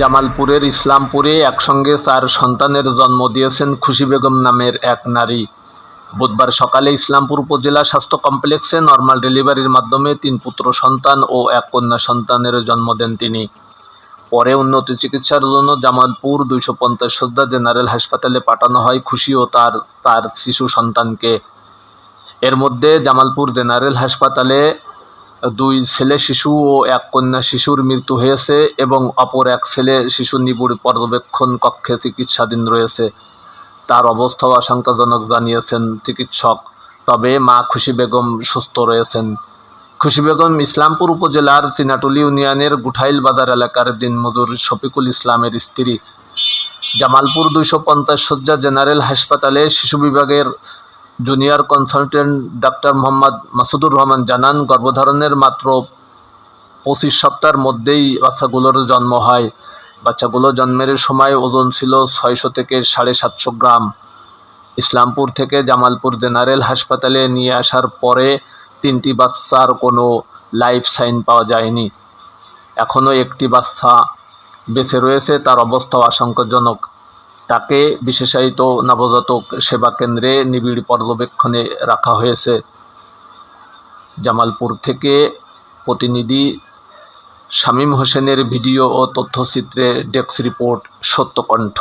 জামালপুরের ইসলামপুরে একসঙ্গে চার সন্তানের জন্ম দিয়েছেন খুশি বেগম নামের এক নারী। বুধবার সকালে ইসলামপুর উপজেলা স্বাস্থ্য কমপ্লেক্সে নর্মাল ডেলিভারির মাধ্যমে তিন পুত্র সন্তান ও এক কন্যা সন্তানের জন্ম দেন তিনি। পরে উন্নত চিকিৎসার জন্য জামালপুর দুইশো পঞ্চাশ সজ্জা জেনারেল হাসপাতালে পাঠানো হয় খুশি ও তার চার শিশু সন্তানকে। এর মধ্যে জামালপুর জেনারেল হাসপাতালে দুই ছেলে শিশু ও এক কন্যা শিশুর মৃত্যু হয়েছে এবং অপর এক ছেলে শিশু নিবিড় পর্যবেক্ষণ কক্ষে চিকিৎসাধীন রয়েছে। তার অবস্থাও আশঙ্কাজনক জানিয়েছেন চিকিৎসক। তবে মা খুশি বেগম সুস্থ রয়েছেন। খুশি বেগম ইসলামপুর উপজেলার চিনাটুলি ইউনিয়নের গুঠাইল বাজার এলাকার দিনমজুর শফিকুল ইসলামের স্ত্রী। জামালপুর দুইশো পঞ্চাশ শয্যা জেনারেল হাসপাতালে শিশু বিভাগের junior consultant doctor Mohammad Masudur Rahman জানান, গর্ভধারণের মাত্র পঁচিশ সপ্তাহের মধ্যেই বাচ্চাগুলোর জন্ম হয়। বাচ্চাগুলো জন্মের সময় ওজন ছিল ছয়শো থেকে সাড়ে সাতশো গ্রাম। ইসলামপুর থেকে জামালপুর জেনারেল হাসপাতালে নিয়ে আসার পরে তিনটি বাচ্চার কোনো লাইফ সাইন পাওয়া যায়নি। এখনও একটি বাচ্চা বেঁচে রয়েছে, তার অবস্থাও আশঙ্কাজনক। তাকে বিশেষায়িত নবজাতক সেবা কেন্দ্রে নিবিড় পর্যবেক্ষণে রাখা হয়েছে। জামালপুর থেকে প্রতিনিধি শামীম হোসেনের ভিডিও ও তথ্যচিত্রে ডেস্ক রিপোর্ট সত্যকণ্ঠ।